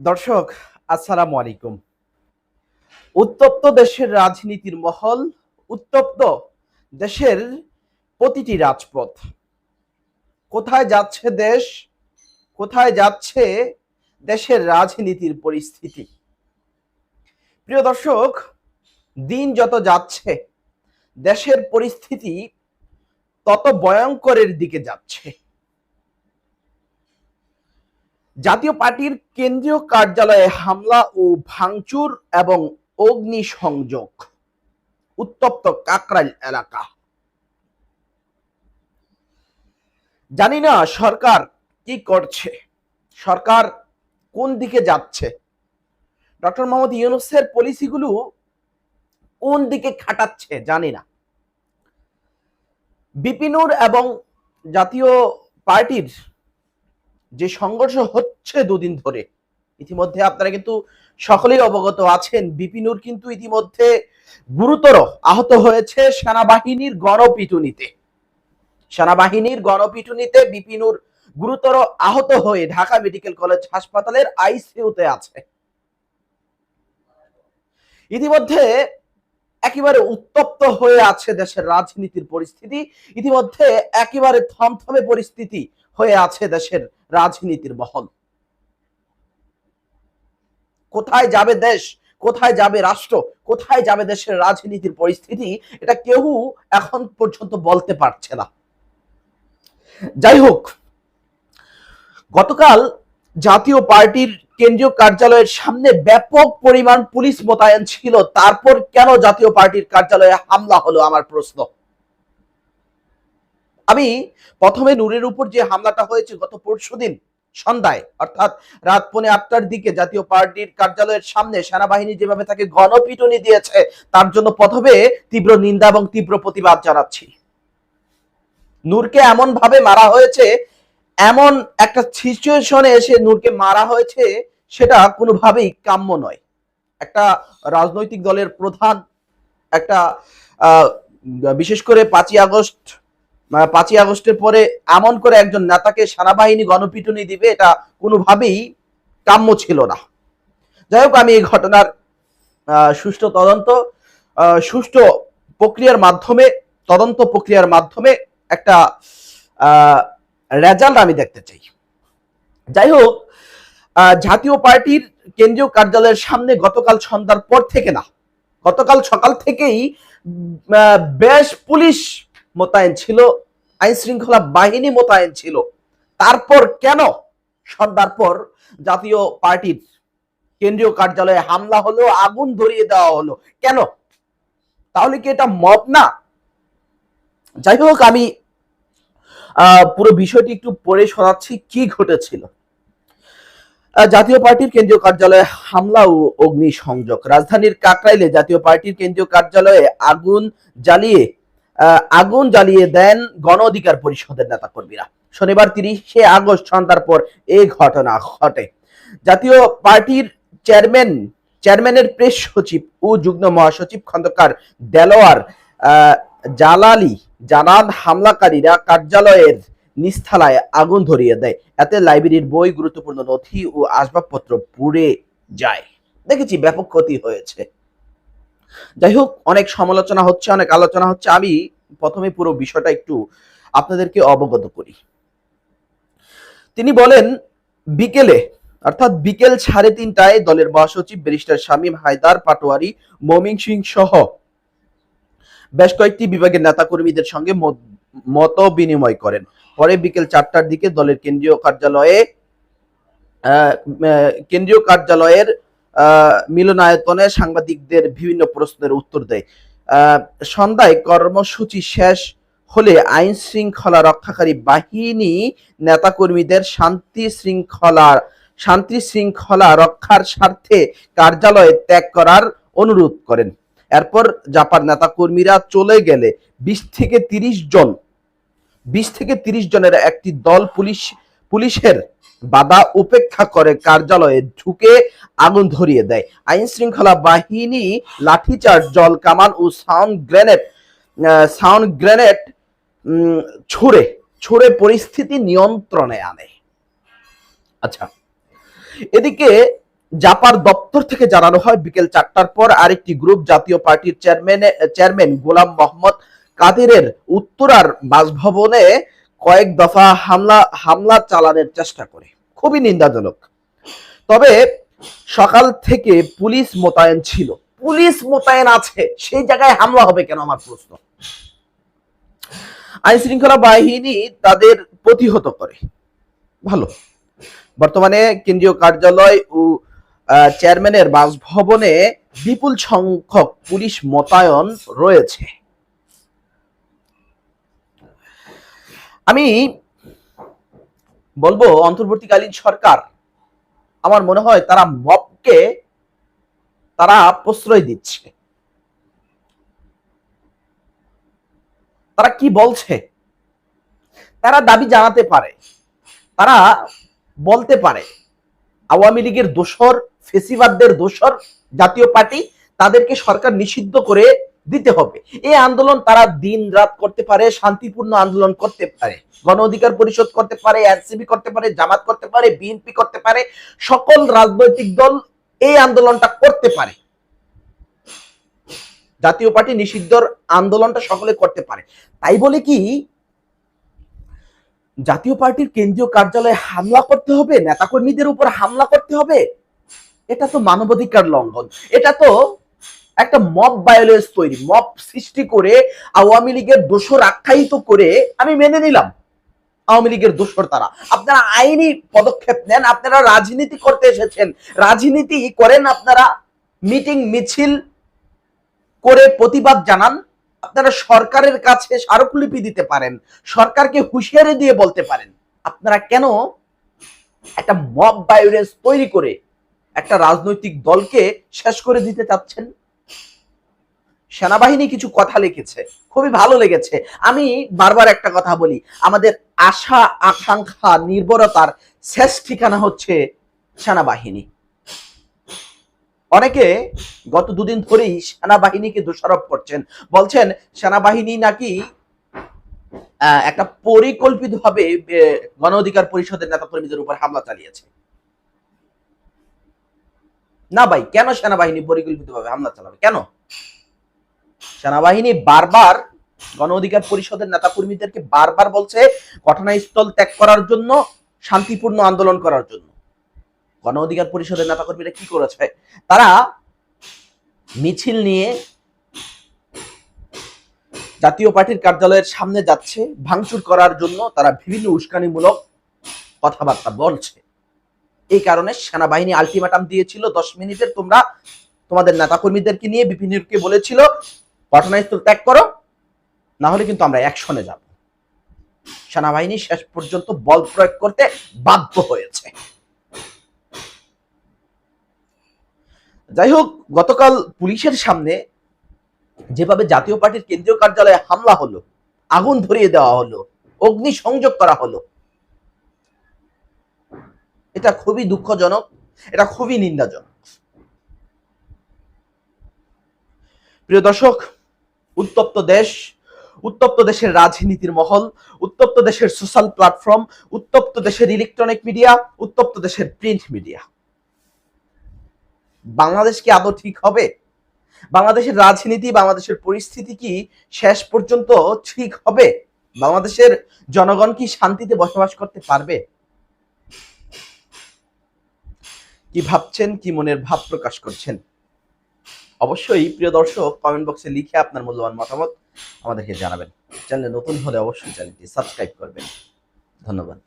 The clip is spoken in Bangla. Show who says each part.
Speaker 1: দর্শক, আসসালামু আলাইকুম। উত্তপ্ত দেশের রাজনীতির মহল, উত্তপ্ত দেশের প্রতিটি রাজপথ। কোথায় যাচ্ছে দেশ, কোথায় যাচ্ছে দেশের রাজনীতির পরিস্থিতি? প্রিয় দর্শক, দিন যত যাচ্ছে, দেশের পরিস্থিতি তত ভয়ঙ্করের দিকে যাচ্ছে। জাতীয় পার্টির কেন্দ্রীয় কার্যালয়ে হামলা ও ভাঙচুর এবং অগ্নিসংযোগ। উত্তপ্ত কাকরাইল এলাকা। জানি না সরকার কি করছে। সরকার কোন দিকে যাচ্ছে? ডক্টর মোহাম্মদ ইউনুসের পলিসিগুলো কোন দিকে খাটাচ্ছে জানি না। বিপিনুর এবং জাতীয় পার্টির যে সংঘর্ষ হচ্ছে দুদিন ধরে, ইতিমধ্যে আপনারা কিন্তু সকলেই অবগত আছেন বিপিনুর কিন্তু ইতিমধ্যে গুরুতর আহত হয়েছে সেনাবাহিনীর গণপিটুনিতে। সেনাবাহিনীর গণপিটুনিতে বিপিনুর গুরুতর আহত হয়ে ঢাকা মেডিকেল কলেজ হাসপাতালের আইসিইউতে আছে। ইতিমধ্যে একেবারে উত্তপ্ত হয়ে আছে দেশের রাজনীতির পরিস্থিতি। ইতিমধ্যে একেবারে থমথমে পরিস্থিতি হয়ে আছে দেশের রাজনীতির মহল কোথায় যাবে দেশ? কোথায় যাবে রাষ্ট্র? কোথায় যাবে দেশের রাজনীতির পরিস্থিতি? এটা কেউ এখন পর্যন্ত বলতে পারছে না। যাই হোক, গতকাল জাতীয় পার্টির কেন্দ্রীয় কার্যালয়ের সামনে ব্যাপক পরিমাণ পুলিশ মোতায়েন ছিল। তারপর কেন জাতীয় পার্টির কার্যালয়ে হামলা হলো? আমার প্রশ্ন। আমি প্রথমে নূরের উপর যে হামলাটা হয়েছে গত পরশুদিন সন্ধ্যায়, অর্থাৎ রাত পৌনে আটটার দিকে জাতীয় পার্টির কার্যালয়ের সামনে সেনাবাহিনী যেভাবে তাকে গণপিটুনি দিয়েছে, তার জন্য প্রথমে তীব্র নিন্দা এবং তীব্র প্রতিবাদ জানাচ্ছি। নূরকে এমন ভাবে মারা হয়েছে এমন একটা সিচুয়েশনে এসে নূরকে মারা হয়েছে, সেটা কোনোভাবেই কাম্য নয়। একটা রাজনৈতিক দলের প্রধান, একটা বিশেষ করে পাঁচই আগস্ট পাঁচই আগস্টের পরে এমন করে একজন নেতাকে সেনাবাহিনী গণপিটুনি দিবে, এটা কোনোভাবেই কাম্য ছিল না। যাই হোক, আমি এই ঘটনার সুষ্ঠু তদন্ত সুষ্ঠু প্রক্রিয়ার মাধ্যমে, তদন্ত প্রক্রিয়ার মাধ্যমে একটা রেজাল্ট আমি দেখতে চাই। যাই হোক জাতীয় পার্টির কেন্দ্রীয় কার্যালয়ের সামনে গতকাল সন্ধ্যার পর থেকে না, গতকাল সকাল থেকেই বেশ পুলিশ মোতায়েন ছিল আইন শৃঙ্খলা বাহিনী মোতায়েন ছিল। তারপর কেন সন্ধ্যার পর জাতীয় পার্টির কেন্দ্রীয় কার্যালয়ে হামলা হলো, আগুন ধরিয়ে দেওয়া হলো? কেন? তাহলে কি এটা মব না? যাই হোক, আমি পুরো বিষয়টি একটু পড়ে শোনাচ্ছি, কি ঘটেছিল? জাতীয় পার্টির কেন্দ্রীয় কার্যালয়ে হামলা ও অগ্নিসংযোগ। রাজধানীর কাকরাইলে জাতীয় পার্টির কেন্দ্রীয় কার্যালয়ে আগুন জ্বালিয়ে আগুন জ্বালিয়ে দেন গণ অধিকার পরিষদের নেতাকর্মীরা। শনিবার তিরিশে আগস্ট সন্ধ্যার পর এই ঘটনা ঘটে। জাতীয় পার্টির চেয়ারম্যান, চেয়ারম্যানের প্রেস সচিব ও যুগ্ম মহাসচিব খন্দকার দেলোয়ার জালালি জানান, হামলাকারীরা কার্যালয়ের নিস্থালায় আগুন ধরিয়ে দেয়। এতে লাইব্রেরির বই, গুরুত্বপূর্ণ নথি ও আসবাবপত্র পুড়ে যায়। দেখেছি ব্যাপক ক্ষতি হয়েছে। যাই হোক, অনেক সমালোচনা হচ্ছে, অনেক আলোচনা হচ্ছে। আমি প্রথমে পুরো বিষয়টা একটু আপনাদেরকে অবগত করি। তিনি বলেন, বিকেলে, অর্থাৎ বিকেল সাড়ে তিনটায় দলের মহাসচিব, ব্যারিস্টার শামীম হায়দার, পাটোয়ারি মমিন সিং সহ বেশ কয়েকটি বিভাগের নেতাকর্মীদের সঙ্গে মত- বিনিময় করেন। পরে বিকেল চারটার দিকে দলের কেন্দ্রীয় কার্যালয়ে কেন্দ্রীয় কার্যালয়ের মিলনায়তনে সাংবাদিকদের বিভিন্ন প্রশ্নের উত্তর দেয়। সন্ধ্যায় কর্মসূচি শেষ হলে আইন শৃঙ্খলা রক্ষাকারী বাহিনী নেতাকর্মীদের শান্তি শৃঙ্খলা শান্তি শৃঙ্খলা রক্ষার স্বার্থে কার্যালয় ত্যাগ করার অনুরোধ করেন। এরপর জাপার নেতাকর্মীরা চলে গেলে বিশ থেকে তিরিশ জন, বিশ থেকে তিরিশ জনের একটি দল পুলিশ, পুলিশের বাধা উপেক্ষা করে কার্যালয়ে ঢুকে আগুন ধরিয়ে দেয়। আইন শৃঙ্খলা বাহিনী লাঠিচার্জ, জল কামান ও সাউন্ড গ্রেনেড সাউন্ড গ্রেনেড ছুড়ে ছুড়ে পরিস্থিতি নিয়ন্ত্রণে আনে। আচ্ছা এদিকে জাপার দপ্তর থেকে জানানো হয়, বিকেল চারটার পর আরেকটি গ্রুপ জাতীয় পার্টির চেয়ারম্যান চেয়ারম্যান গোলাম মোহাম্মদ কাদিরের উত্তরার বাসভবনে কয়েক দফা হামলা হামলা চালানোর চেষ্টা করে। খুবই নিন্দাজনক। তবে সকাল থেকে পুলিশ মোতায়েন ছিল। পুলিশ মোতায়েন আছে। সেই জায়গায় হামলা হবে কেন আমার প্রশ্ন? আইন শৃঙ্খলা বাহিনী তাদের প্রতিহত করে। ভালো। বর্তমানে কেন্দ্রীয় কার্যালয় ও চেয়ারম্যানের বাসভবনে বিপুল সংখ্যক পুলিশ মোতায়েন রয়েছে। আমি বলব, অন্তর্বর্তীকালীন সরকার, আমার মনে হয় তারা মবকে তারা প্রশ্রয় দিচ্ছে। তারা কি বলছে? তারা দাবি জানাতে পারে, তারা বলতে পারে, আওয়ামী লীগের দোসর ফেসিবাদদের দোসর জাতীয় পার্টি তাদেরকে সরকার নিষিদ্ধ করে দিতে হবে। এই আন্দোলন তারা দিন রাত করতে পারে, শান্তিপূর্ণ আন্দোলন করতে পারে, গণ অধিকার পরিষদ করতে পারে এনসিবি করতে পারে, জামাত করতে পারে, বিএনপি করতে পারে, সকল রাজনৈতিক দল এই আন্দোলনটা করতে পারে। জাতীয় পার্টি নিষিদ্ধর আন্দোলনটা সকলে করতে পারে। তাই বলে কি, জাতীয় পার্টির কেন্দ্রীয় কার্যালয়ে হামলা করতে হবে, নেতাকর্মীদের উপর হামলা করতে হবে? এটা তো মানবাধিকার লঙ্ঘন। এটা তো একটা মব ভায়োলেন্স তৈরি। মব সৃষ্টি করে আওয়ামী লীগের দোষর আখ্যায়িত করে আমি মেনে নিলাম। আওয়ামী লীগের দোষর তারা। আপনারা আইনি পদক্ষেপ নেন, আপনারা রাজনীতি করতে এসেছেন। রাজনীতি করেন আপনারা, মিটিং, মিছিল করে প্রতিবাদ জানান। আপনারা সরকারের কাছে স্মারকলিপি দিতে পারেন, সরকারকে হুঁশিয়ারি দিয়ে বলতে পারেন। আপনারা কেন একটা মব ভায়োলেন্স তৈরি করে একটা রাজনৈতিক দলকে শেষ করে দিতে চাচ্ছেন। সেনাবাহিনী কিছু কথা লিখেছে, খুবই ভালো লেগেছে। আমি বারবার একটা কথা বলি, আমাদের আশা, আকাঙ্ক্ষা নির্ভরতার শেষ ঠিকানা হচ্ছে সেনাবাহিনী। অনেকে গত দুদিন ধরেই সেনাবাহিনীকে দোষারোপ করছেন। বলছেন, সেনাবাহিনী নাকি একটা পরিকল্পিত ভাবে গণ অধিকার পরিষদের নেতা কর্মীদের উপর হামলা চালিয়েছে। না ভাই, কেন সেনাবাহিনী পরিকল্পিত ভাবে হামলা চালাবে? কেন? সেনাবাহিনী বারবার গণ অধিকার পরিষদের নেতা কর্মীদেরকে বারবার বলছে, ঘটনাস্থল ত্যাগ করার জন্য, শান্তিপূর্ণ আন্দোলন করার জন্য। গণ অধিকার পরিষদের নেতা কর্মীরা কি করেছে? তারা মিছিল নিয়ে জাতীয় পার্টির কার্যালয়ের সামনে যাচ্ছে, ভাঙচুর করার জন্য তারা বিভিন্ন উস্কানিমূলক কথাবার্তা বলছে। এই কারণে সেনাবাহিনী আলটিমেটাম দিয়েছিল, দশ মিনিটের তোমরা তোমাদের নেতাকর্মীদেরকে নিয়ে বিপিনকে বলেছিল ঘটনাস্থল ত্যাগ করো না হলে কিন্তু আমরা অ্যাকশনে যাব। সেনাবাহিনী শেষ পর্যন্ত বল প্রয়োগ করতে বাধ্য হয়েছে। যাই হোক, গতকাল পুলিশের সামনে যেভাবে জাতীয় পার্টির কেন্দ্রীয় কার্যালয়ে হামলা হলো, আগুন ধরিয়ে দেওয়া হলো অগ্নি সংযোগ করা হলো এটা খুবই দুঃখজনক, এটা খুবই নিন্দাজনক। প্রিয় দর্শক, উত্তপ্ত দেশ, উত্তপ্ত দেশের রাজনীতির মহল, উত্তপ্ত দেশের সোশ্যাল প্ল্যাটফর্ম উত্তপ্ত দেশের ইলেকট্রনিক মিডিয়া উত্তপ্ত দেশের প্রিন্ট মিডিয়া বাংলাদেশ কি আদৌ ঠিক হবে? বাংলাদেশের রাজনীতি, বাংলাদেশের পরিস্থিতি কি শেষ পর্যন্ত ঠিক হবে? বাংলাদেশের জনগণ কি শান্তিতে বসবাস করতে পারবে? কি ভাবছেন, কি মনের ভাব প্রকাশ করছেন? অবশ্যই প্রিয় দর্শক কমেন্ট বক্সে লিখে আপনার মূল্যবান মতামত আমাদেরকে জানাবেন। চ্যানেলে নতুন হলে অবশ্যই চ্যানেলটি সাবস্ক্রাইব করবেন। ধন্যবাদ।